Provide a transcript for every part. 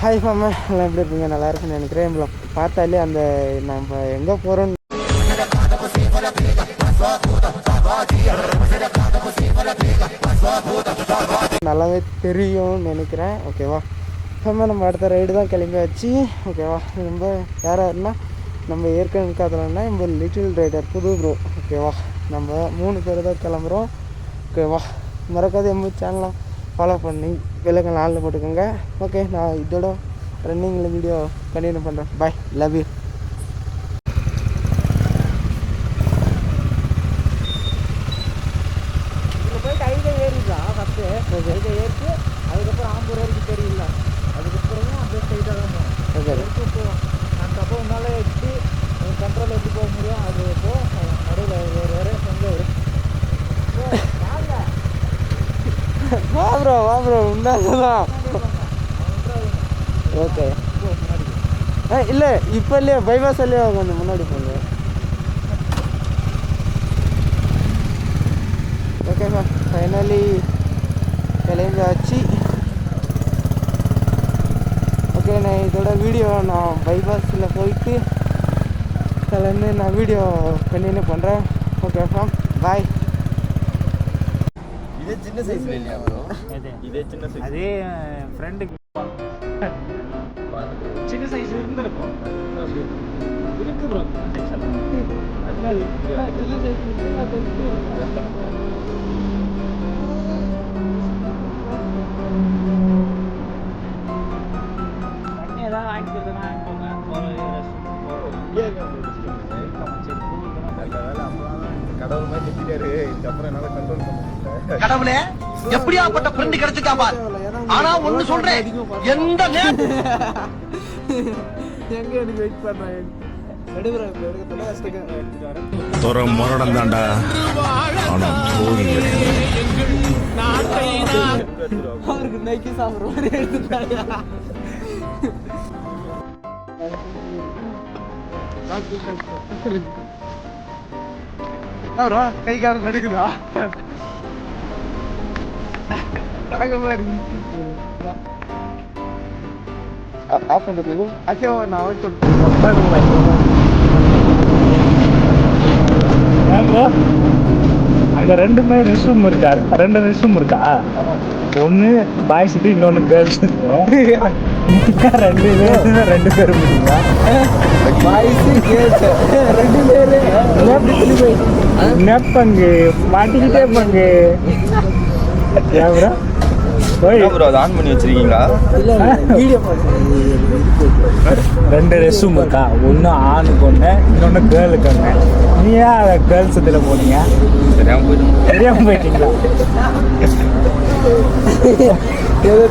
Hi மாமா. எல்லாம் எப்படி இருப்பீங்க நல்லா இருக்குன்னு நினைக்கிறேன். நம்மள பார்த்தாலே அந்த நம்ம எங்கே போகிறோம் நல்லாவே தெரியும்னு நினைக்கிறேன். ஓகேவா இப்போ நம்ம அடுத்த ரைடு தான் கிளம்பி வச்சு ஓகேவா ரொம்ப யாராருன்னா யாருன்னா நம்ம ஏற்கனவே காதலன்னா நம்ம லிட்டில் ரைடர் புது ப்ரோ ஓகேவா நம்ம மூணு பேர் தான் கிளம்புறோம். ஓகேவா மறக்காத எம்ம சேனலாம் ஃபாலோ பண்ணி விலக நாளில் போட்டுக்கோங்க. ஓகே நான் இதோட ரன்னிங்கில் வீடியோ கண்டினியூ பண்ணுறேன் பாய் லவ் யூ இதில் போயிட்டு ஐதை ஏறிதான் ஃபஸ்ட்டு ஐதை ஏறிட்டு அதுக்கப்புறம் ஆம்பூர் வரைக்கும் தெரியல அதுக்கப்புறம் அப்படியே ஸ்ட்ரைட்டாக தான் போகும் வரைக்கும் போவோம் அந்த அப்போ உன்னால் எப்படி கண்ட்ரோல் எப்படி போக முடியும் அது போ நடுவில் வேறு வேறு கொஞ்சம் வரும் வா ப்ரோ வா அதுதான் ஓகே ஆ இல்லை இப்போ இல்லையா பைபாஸ் இல்லையா கொஞ்சம் முன்னாடி போங்க ஓகே ஃபைனலி கிளம்பியாச்சு. ஓகே நான் இதோட வீடியோ நான் பைபாஸில் போயிட்டு கலந்து நான் வீடியோ கண்டினியூ பண்ணுறேன் ஓகே மேம் பாய் இதே சின்ன சைஸ்ல இல்லையா ப்ரோ இதே சின்ன சைஸ் அதே ஃப்ரெண்டுக்கு சின்ன சைஸ் இருந்திருக்கும் இருக்கு ப்ரோ தண்ணி நிறுத்திட்டாரு இதுக்கப்புறம் என்னால கண்ட்ரோல் பண்ண முடியல. கடவுளே எப்படியாப்பட்ட ஃப்ரெண்ட் கிடைச்சிட்டா பார். ஆனா ஒண்ணு சொல்றேன் எந்த நேரம் எங்க எனக்கு வெயிட் பண்றேன் எடுக்கிறேன் எடுக்கிறதுல கஷ்டம் துறை முரடம் தாண்டா. ஆனா போதி அவருக்கு நைக்கி சாப்பிட்ற மாதிரி எடுத்துட்டாங்க. அப்புறம் கை காலம் நடுக்குதா ஆஃப் பண்ணுறது அச்சோ நான் அங்க ரெண்டுமே ரெஸ்ட் இருக்கா? ரெண்டு ரெஸ்ட் இருக்கா? ஒண்ணு பாய்ஸுக்கு இன்னொன்னு கேர்ள்ஸ் ரெண்டு பேர். ரெண்டு பேரும் இருக்கா பாய்ஸு கேர்ள்ஸ் ரெண்டு பேரு. என்ன பங்கு. மாட்டிக்கிட்டே பங்கு ப்ரோ அதை ஆன் பண்ணி வச்சிருக்கீங்களா? ரெண்டு ரெஸ்ட் இருக்கா ஒன்று ஆணுக்கு ஒன்று இன்னொன்று கேர்ளுக்கு ஒன்று நீ ஏன் அதை கேர்ள்ஸ் இதில் போனீங்க போயிட்டீங்களா? ஏதோ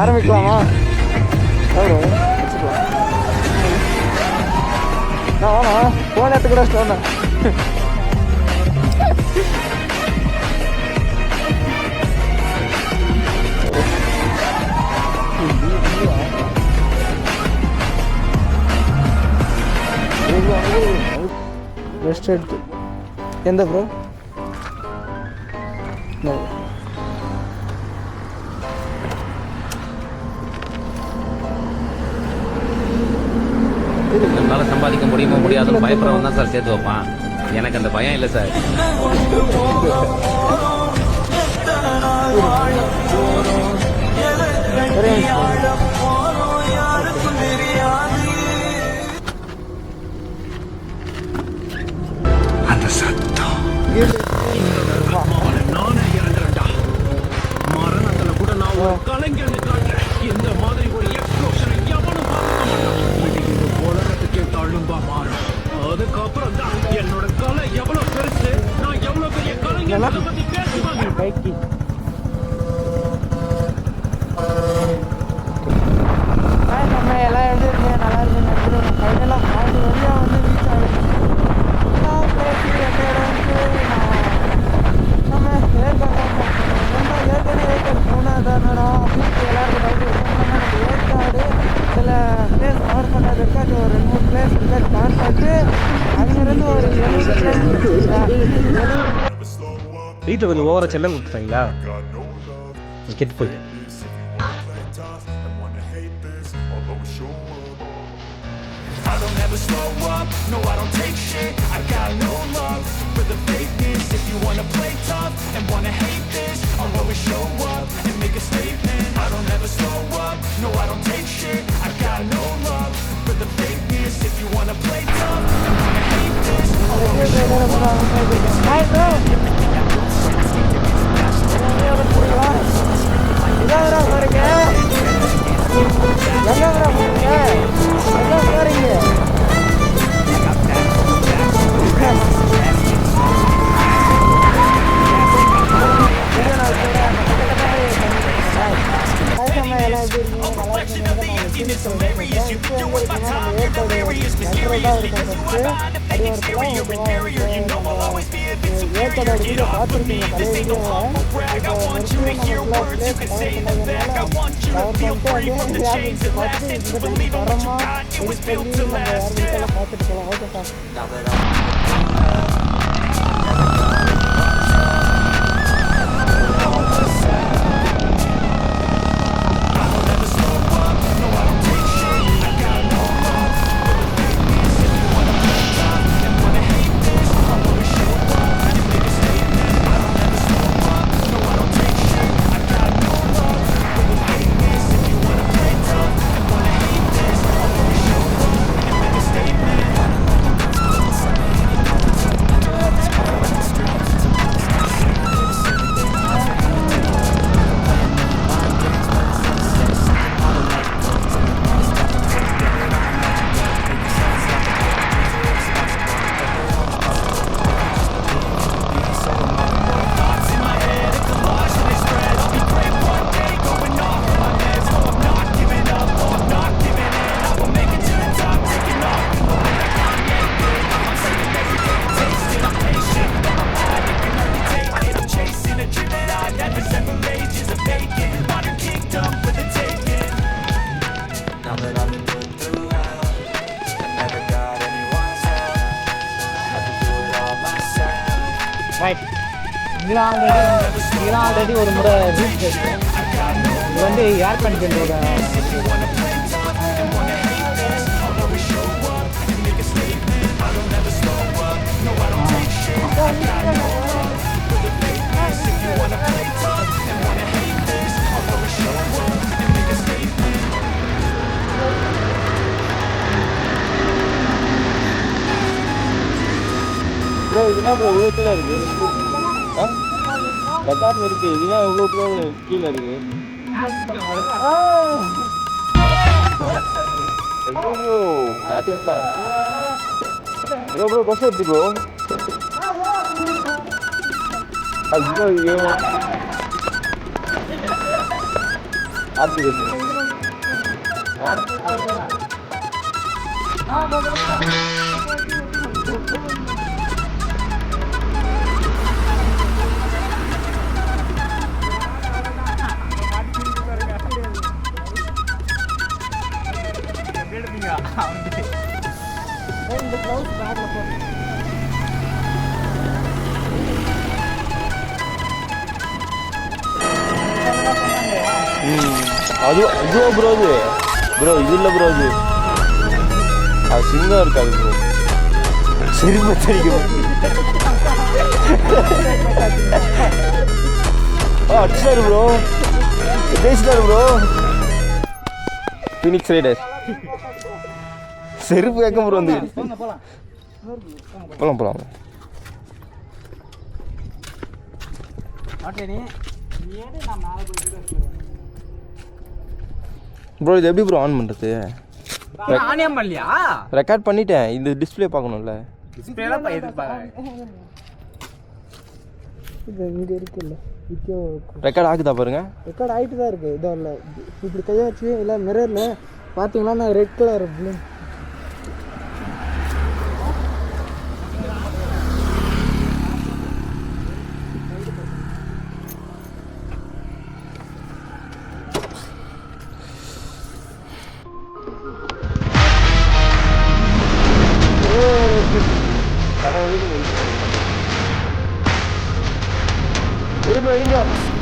ஆரம்பிக்கலாமா? வச்சுக்கலாம். நான் வாமா போன இடத்துக்கு கூட வந்தேன். ரெஸ்ட் எடுத்து. எந்த ப்ரோ நம்மளால சம்பாதிக்க முடியுமோ முடியாதுன்னு பயப்படுறவன் தான் சார் சேர்த்து வைப்பான். எனக்கு அந்த பயம் இல்லை சார். அந்த சத்தம். மரணத்துல கூட நான் ஒரு கலைஞன் காட்டுறேன் இந்த மாதிரி ஒரு எக்ஸ்ப்ளோஷனை எவனும் பார்க்க மாட்டான் இது உலகத்துக்கே தழும்பா மாறும் தான் என்னோட கலை எவ்வளவு பெருசு நான் எவ்வளவு பெரிய கலைஞர் அதை பத்தி பேசுவாங்க நம்ம நல்லா வந்து நான் நம்ம அப்படின்னு எல்லாருக்கும் டவுட் ஏற்காடு சில பிளேஸ் கவர் பண்ணது இருக்கு அது ஒரு ரெண்டு மூணு பிளேஸ் இருக்கு அது கவர் பண்ணிட்டு எங்கேருந்து வரீங்க வீட்டில் கொஞ்சம் ஓவரா செல்லம் கொடுத்துட்டாங்களா கெட்டு போய் I don't ever slow up, no I don't take shit I got no love for the fakeness If you wanna play tough and wanna hate this I'll always show up and make a statement. I don't ever slow up, no I don't take shit. I got no love for the fakeness. If you wanna play tough wanna hate this. I wanna show up. I want you to feel free from the chains that last. And to believe in what you it was built to last. Right இதெல்லாம் already இதெல்லாம் already ஒரு முறை reach இது வந்து ஏர் கண்டிஷனோட bro இதுதான் bro இவ்வளோ கீழே இருக்கு ஆ ரெக்கார்ட் இருக்கு இதுதான் இவ்வளோ கீழே கீழே இருக்கு ப்ரோ ப்ரோ பஸ் எப்படி ப்ரோ ஐயோ ஐயோ அப்படி இந்த க்ளவுஸ் பேக்கில் போட்டு அது இதுவா ப்ரோ அது? ப்ரோ இது இல்லை ப்ரோ அது. அது சிங்கம் இருக்காது ப்ரோ சிரிப்பு தெரியும். ஆ அடிச்சிட்டாரு ப்ரோ பேசிட்டாரு ப்ரோ ஃபினிக்ஸ் ரைடர் செருப்பு கேட்க ப்ரோ வந்து போலாம். போலாம் ப்ரோ இது எப்படி ப்ரோ ஆன் பண்ணுறது ஆனே பண்ணலையா? ரெக்கார்ட் பண்ணிட்டேன். இந்த டிஸ்ப்ளே பார்க்கணும்ல. டிஸ்பிளேலாம் இது இங்கே இருக்குல்ல. விற்கோ ரெக்கார்ட் ஆகுதா பாருங்க. ரெக்கார்ட் ஆகிட்டு தான் இருக்குது இதோ இல்லை இப்படி கையை வச்சு இல்லை மிரரில் பார்த்தீங்கன்னா நான் ரெட் கலர் ப்ளூ கடவுளுக்கு வெயிட் திரும்ப எழுங்க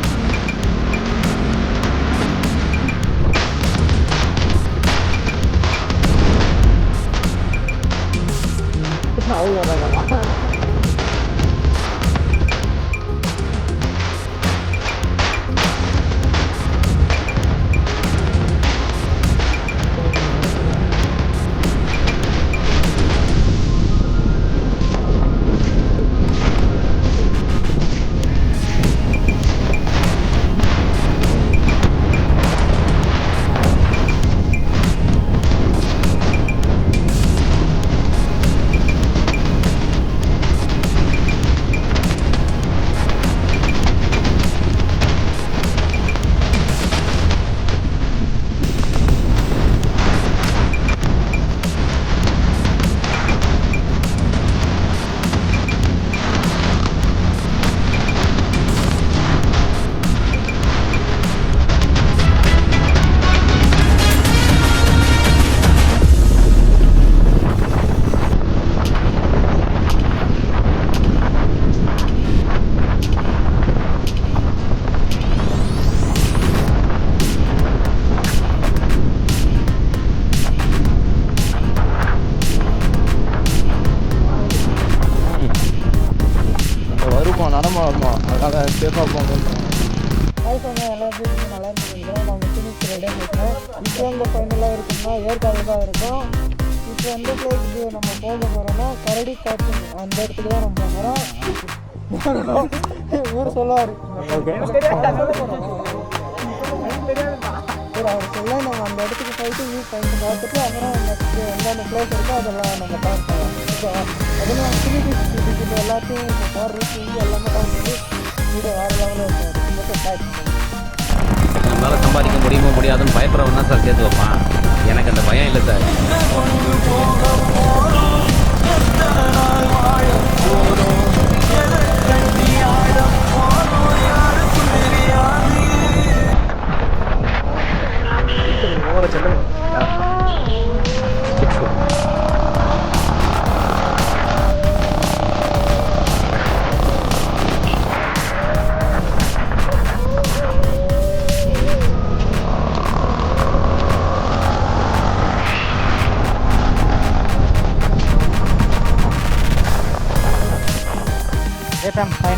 ஊர் சொல்லுவார் ஓகே அவர் சொல்ல நம்ம அந்த இடத்துக்கு போயிட்டு வியூ பாயிண்ட் பார்த்துட்டு அப்புறம் நெக்ஸ்ட் எந்தெந்த பிளேஸ் இருக்கோ அதெல்லாம் நம்ம பார்க்கலாம் ஓகேவா அதெல்லாம் த்ரீ டிஸ்ட்ரிக்ட் எல்லாத்தையும் இப்போ போகிற இங்கே எல்லாமே கவுண்ட் பண்ணி வீடியோ வேறு லெவலில் இருக்கும் மட்டும் பேக் நம்மளால சம்பாதிக்க முடியுமோ முடியாதுன்னு பயப்படுறவன் தான் சார் சேர்த்து வைப்பான். எனக்கு அந்த பயம் இல்லை சார். ஓவர செல்லம்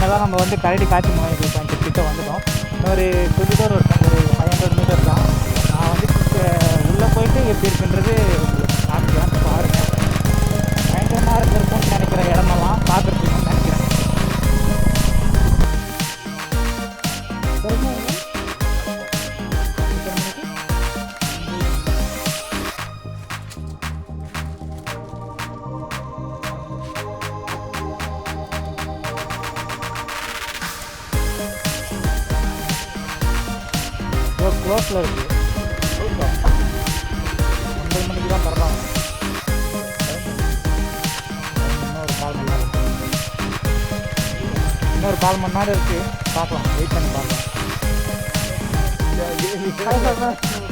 ஏஃபம் தான் நம்ம வந்து கரடி காட்சி மூவி பாயிண்ட் கிட்ட வந்துட்டோம். ஒரு கொஞ்சம் தூரம் ஒரு ஃபைவ் ஹண்ட்ரட் மீட்டர் தான். நான் வந்து உள்ளே போயிட்டு எப்படி இருக்குன்றது உங்களுக்கு காமிக்கலாம் பாருங்கள் பயங்கரமாக இருக்கும்னு நினைக்கிற இடமெல்லாம் பார்க்குறேன் க்ளோஸில் இருக்குது ஒன்பது மணிக்கு தான் தரலாம் இன்னொரு கால் மணி நேரம். இன்னொரு கால் மணி நேரம் இருக்குது பார்க்கலாம். வெயிட் பண்ணி பார்க்கலாம்.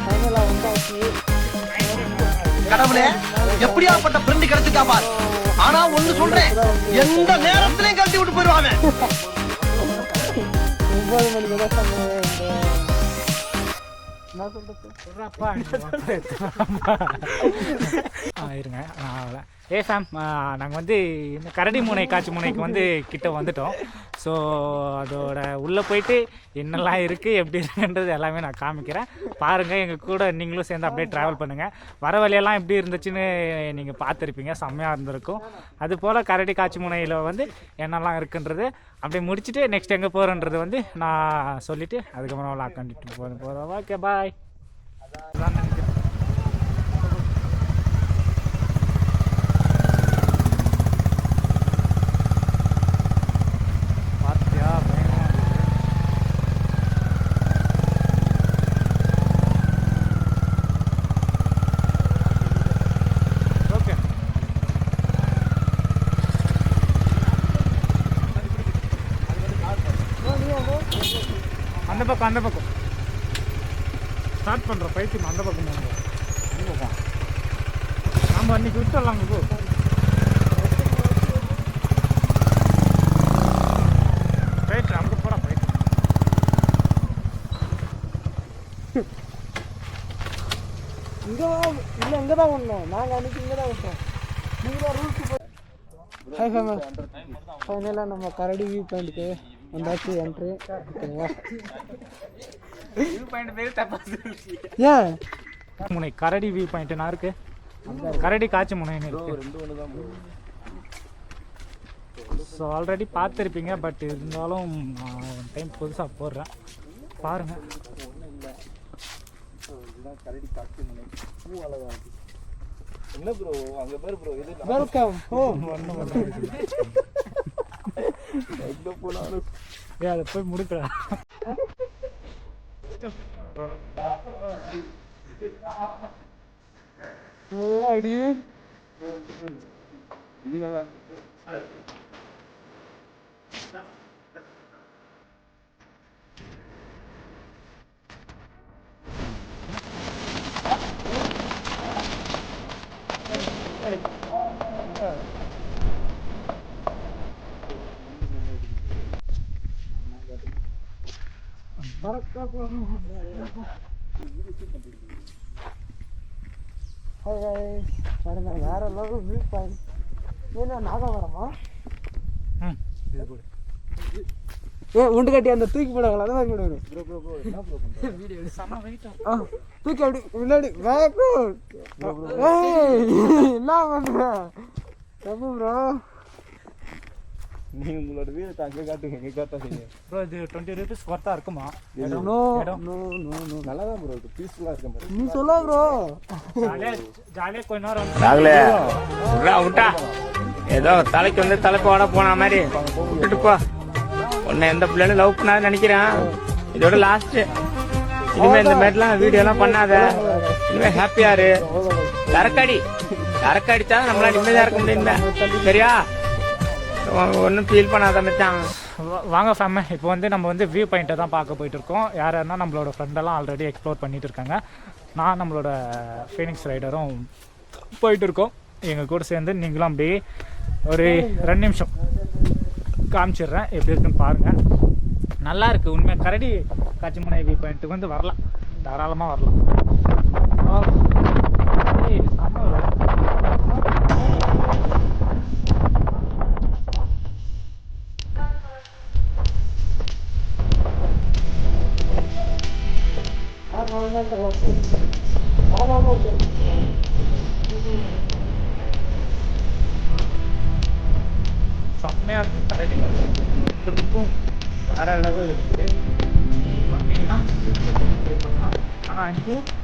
ஃபைனலாக வந்தாச்சு கடவுளே எப்படியாப்பட்ட ஃப்ரெண்ட் கிடைச்சிருக்கா பார் ஆனா ஒண்ணு சொல்றேன். எந்த நேரத்திலையும் கழட்டி விட்டு போயிருவாங்க ஒன்பது மணிக்கு தான் என்ன சொல்கிறது ஆ இருங்க நான். ஏ ஃபேம் நாங்கள் வந்து இந்த கரடி முனை காட்சி முனைக்கு வந்து கிட்ட வந்துட்டோம். ஸோ அதோட உள்ளே போயிட்டு என்னெல்லாம் இருக்குது எப்படி இருக்குன்றது எல்லாமே நான் காமிக்கிறேன். பாருங்கள் எங்கள் கூட நீங்களும் சேர்ந்து அப்படியே ட்ராவல் பண்ணுங்கள் வர வழியெல்லாம் எப்படி இருந்துச்சுன்னு நீங்கள் பார்த்துருப்பீங்க செம்மையாக இருந்திருக்கும். அது போல் கரடி காட்சி முனையில் வந்து என்னெல்லாம் இருக்குன்றது அப்படியே முடிச்சுட்டு நெக்ஸ்ட் எங்கே போகிறன்றது வந்து நான் சொல்லிவிட்டு அதுக்கப்புறம் லாக் கண்டிப்பாக போகிறேன் போகிறோம் ஓகே பாய் அதான் அப்போ அந்த பக்கம். ஸ்டார்ட் பண்ணுற பைத்தியம் அந்த பக்கம் அந்த பக்கம். நம்ம அன்றைக்கி விட்டுடலாம் ரைட் அங்கே போகிறா பைக் இங்கே இல்லை இங்கே தான் ஒன்றும் நாங்கள் அன்றைக்கி இங்கே தான் விட்டோம். நீங்கள் ரூல்ஸு போய் ஃபைனலாக நம்ம கரடி வியூ பாயிண்ட்டுக்கு வந்தாச்சு என்ட்ரு ஓகேவா? ஏன்? முனை கரடி வியூ பாயிண்ட் நான் இருக்கு? கரடி காட்சி முனைன்னு இருக்கு? ஸோ ஆல்ரெடி பார்த்துருப்பீங்க பட் இருந்தாலும் நான் ஒன் டைம் புதுசாக போடுறேன். பாருங்க. என்ன ப்ரோ அங்க பாரு ப்ரோ இது வெல்கம் ஹோம் எங்க போனாலும் ஏ அதை போய் முடிக்கிறேன் அடி பாருங்க வேற லெவல் வியூ பாயிண்ட் ஏன்னா நாகவரமா ஏ உண்டு கட்டி அந்த தூக்கி போடுவாங்களா அதான் கூட தூக்கி அப்படி முன்னாடி. என்ன பண்ற? தப்பு ப்ரோ நீங்க உங்களோட வீரத்தை அங்க காட்டுங்க எங்க காட்டாதீங்க ப்ரோ இது டுவெண்ட்டி ருபீஸ் ஒர்த்தாக இருக்குமா? இடம் நோ இடம் நோ நோ நோ நல்லா தான் ப்ரோ இருக்கு. பீஸ்ஃபுல்லா இருக்க மாதிரி நீ சொல்ல ப்ரோ ஜாலியாக கொஞ்ச நேரம் ராகுலே விட்றா விட்டா ஏதோ தலைக்கு வந்து தலைப்போட போன மாதிரி. விட்டுட்டு போ. உன்னை எந்த பிள்ளைன்னு லவ் பண்ணாத நினைக்கிறேன். இதோட லாஸ்ட் இனிமே இந்த மாதிரிலாம் வீடியோலாம் பண்ணாத. இனிமே ஹாப்பியா இரு. சரக்கடி சரக்கு அடிச்சா நம்மளால நிம்மதியா இருக்க முடியும் சரியா? ஒன்றும் ஃபீல் பண்ணாத மச்சான். வாங்க ஃபேம இப்போ வந்து நம்ம வந்து வியூ பாயிண்ட்டை தான் பார்க்க போயிட்டு இருக்கோம் யார் யாருன்னா நம்மளோட ஃப்ரெண்டெல்லாம் ஆல்ரெடி எக்ஸ்ப்ளோர் பண்ணிட்டு இருக்காங்க. நான் நம்மளோட ஃபீனிக்ஸ் ரைடரும் போயிட்டு இருக்கோம் எங்கள் கூட சேர்ந்து நீங்களும் அப்படியே ஒரு ரெண்டு நிமிஷம் காமிச்சிடுறேன். எப்படி இருக்குன்னு பாருங்கள் நல்லா இருக்குது உண்மையாக கரடி காட்சிமனை வியூ பாயிண்ட்டுக்கு வந்து வரலாம். தாராளமாக வரலாம். ஏய்,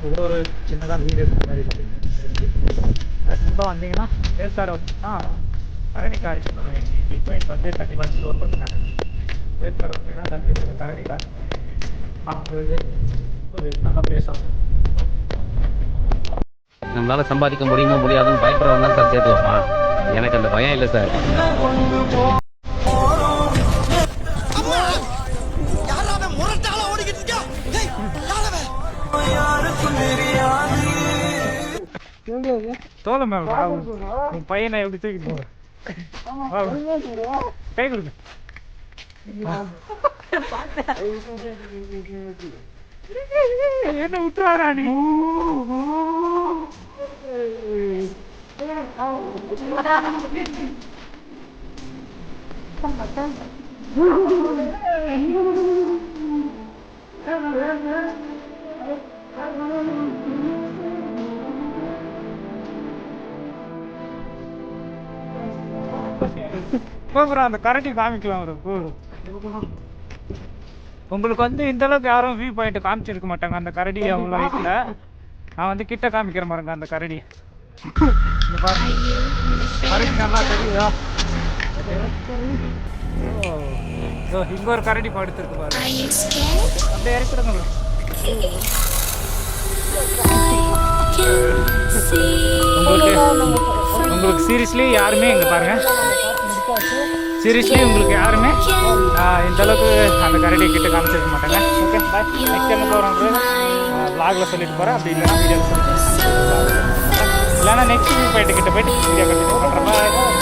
ஏதோ ஒரு சின்னதாக வீடு இருக்கிற மாதிரி இருக்கு. ரொம்ப வந்தீங்கன்னா ஏற்காடு வந்தீங்கன்னா காய்ச்சி பாயிண்ட் வந்து கண்டிப்பாக ஸ்டோர் பண்ணுறாங்க ஏற்காடு வந்தீங்கன்னா கண்டிப்பாக கரடி காய்ச்சி பார்க்குறது ஒரு நல்ல பிளேஸாக நம்மளால சம்பாதிக்க முடியுமோ முடியாதுன்னு பயப்படுறவங்க தான் சார் சேர்த்து வைப்பான். எனக்கு அந்த பயம் இல்லை சார். தோலை மேம் உன் பையனை எப்படி தூக்கிட்டு போற வா, வா. கை கொடுங்க என்ன விட்டுறாரா நீ ப்ரோ அந்த கரண்டி காமிக்கலாம் ப்ரோ உங்களுக்கு வந்து இந்த அளவுக்கு யாரும் வியூ பாயிண்ட் காமிச்சிருக்க மாட்டாங்க அந்த கரடி அவ்வளோ ஹைட்டில் நான் வந்து கிட்ட காமிக்கிறேன் பாருங்க அந்த கரடி. கரடி நல்லா தெரியுதா? ஓ இங்க ஒரு கரடி படுத்துருக்கு பாருங்க. அப்படியே இறக்கிடுங்க. உங்களுக்கு உங்களுக்கு சீரியஸ்லி யாருமே இங்க பாருங்க. சீரியஸ்லி உங்களுக்கு யாருமே இந்த அளவுக்கு அந்த கரடி கிட்ட காமிச்சிருக்க மாட்டாங்க. ஓகே பாய் நெக்ஸ்ட் டைம் போகிறவங்க வ்ளாகில் சொல்லிட்டு போகிறேன் அப்படி இல்லைன்னா வீடியோவில் சொல்லிட்டு இல்லைன்னா நெக்ஸ்ட் வீக் போயிட்டு கிட்ட போயிட்டு வீடியோ கண்டினியூ பண்ணுறேன்